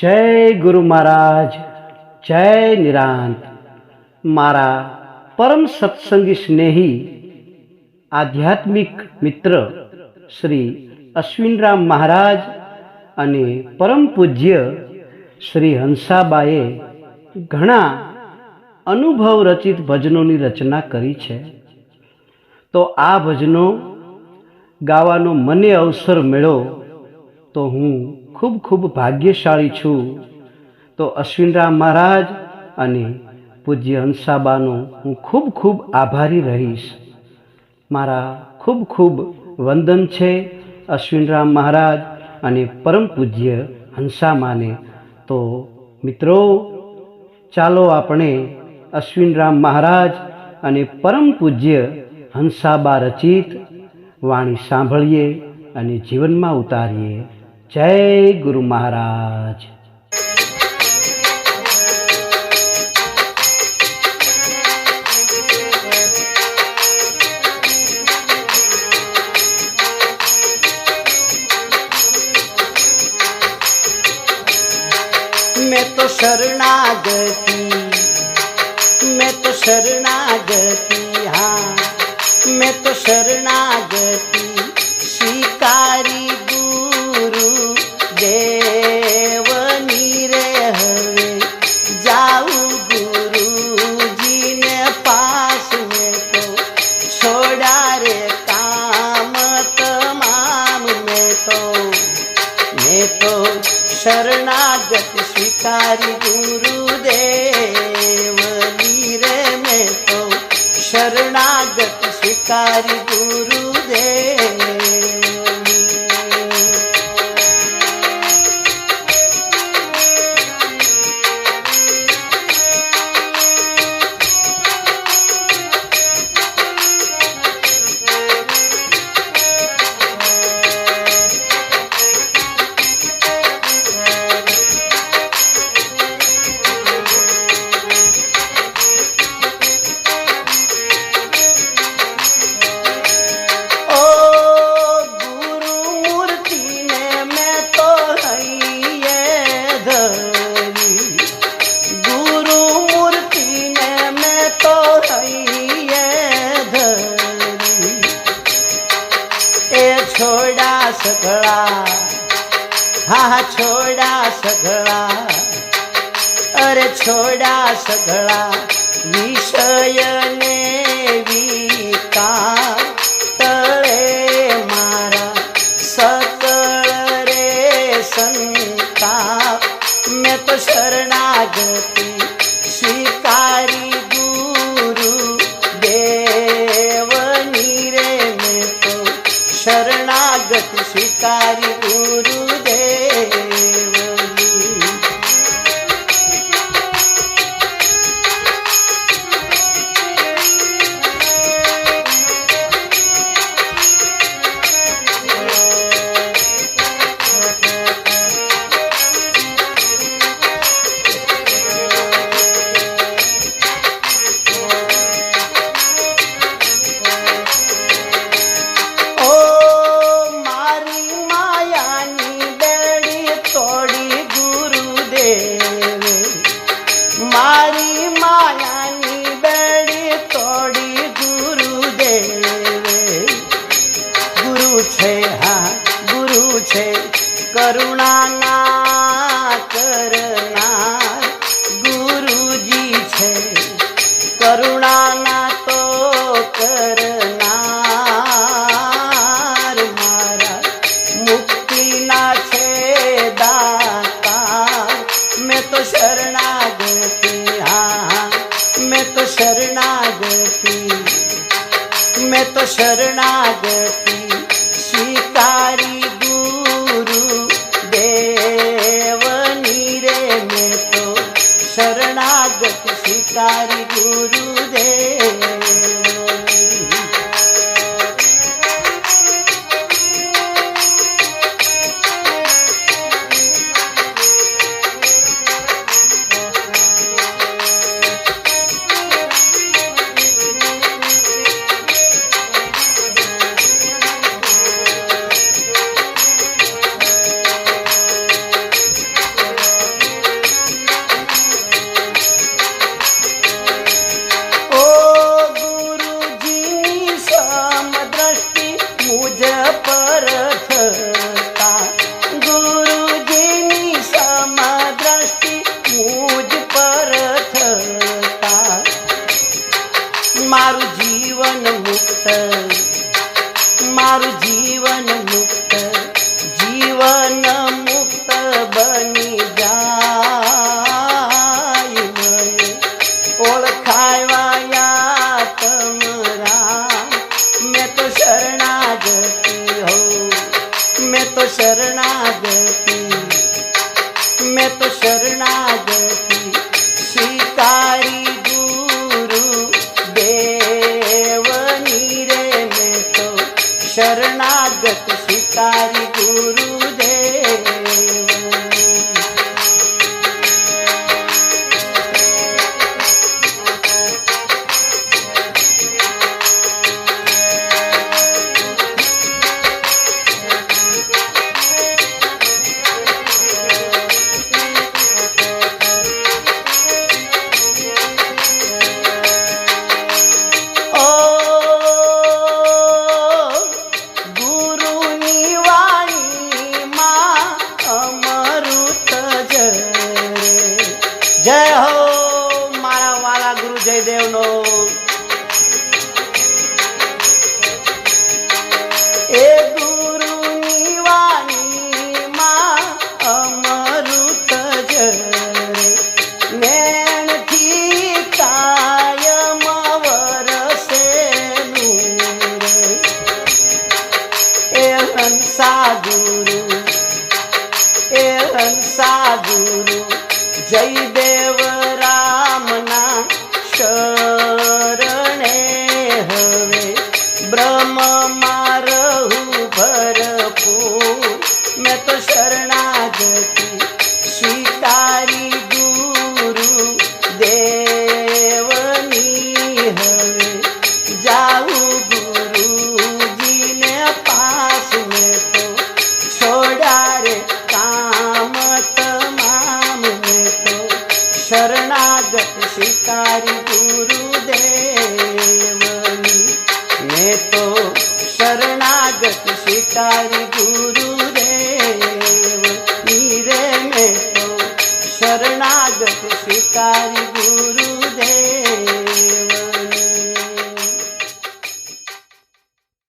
જય ગુરુ મહારાજ, જય નિરાંત. મારા પરમ સત્સંગી સ્નેહી, આધ્યાત્મિક મિત્ર શ્રી અશ્વિનરામ મહારાજ અને પરમ પૂજ્ય શ્રી હંસાબાએ ઘણા અનુભવ રચિત ભજનોની રચના કરી છે. તો આ ભજનો ગાવાનો મને અવસર મળ્યો તો હું ખૂબ ખૂબ ભાગ્યશાળી છું. તો અશ્વિનરામ મહારાજ અને પૂજ્ય હંસાબાનો હું ખૂબ ખૂબ આભારી રહીશ. મારા ખૂબ ખૂબ વંદન છે અશ્વિનરામ મહારાજ અને પરમ પૂજ્ય હંસામાને. તો મિત્રો, ચાલો આપણે અશ્વિનરામ મહારાજ અને પરમ પૂજ્ય હંસાબા રચિત વાણી સાંભળીએ અને જીવનમાં ઉતારીએ. જય ગુરુ મહારાજ. મેં તો શરણાગતિ મેં તો શરણાગતિ હા મેં તો શરણા મેં તો શરણાગત સ્વીકારી ગુરુદેવની રે મેં તો શરણાગત સ્વીકારી ગુરુ સગળા હા છોડા સગળા. અરે છોડા સગળા વિષયને વિકા તળે મારા caricaturas. છે કરુણાના કરનાર ರ તો શરણાગતિ મેં તો શરણાગતિ શિકારી ગુરુ દેવની રે મેં તો શરણાગત શિકારી હંસા ગુરુ એ હંસા ગુરુ જયદેવ ગુરુદેવની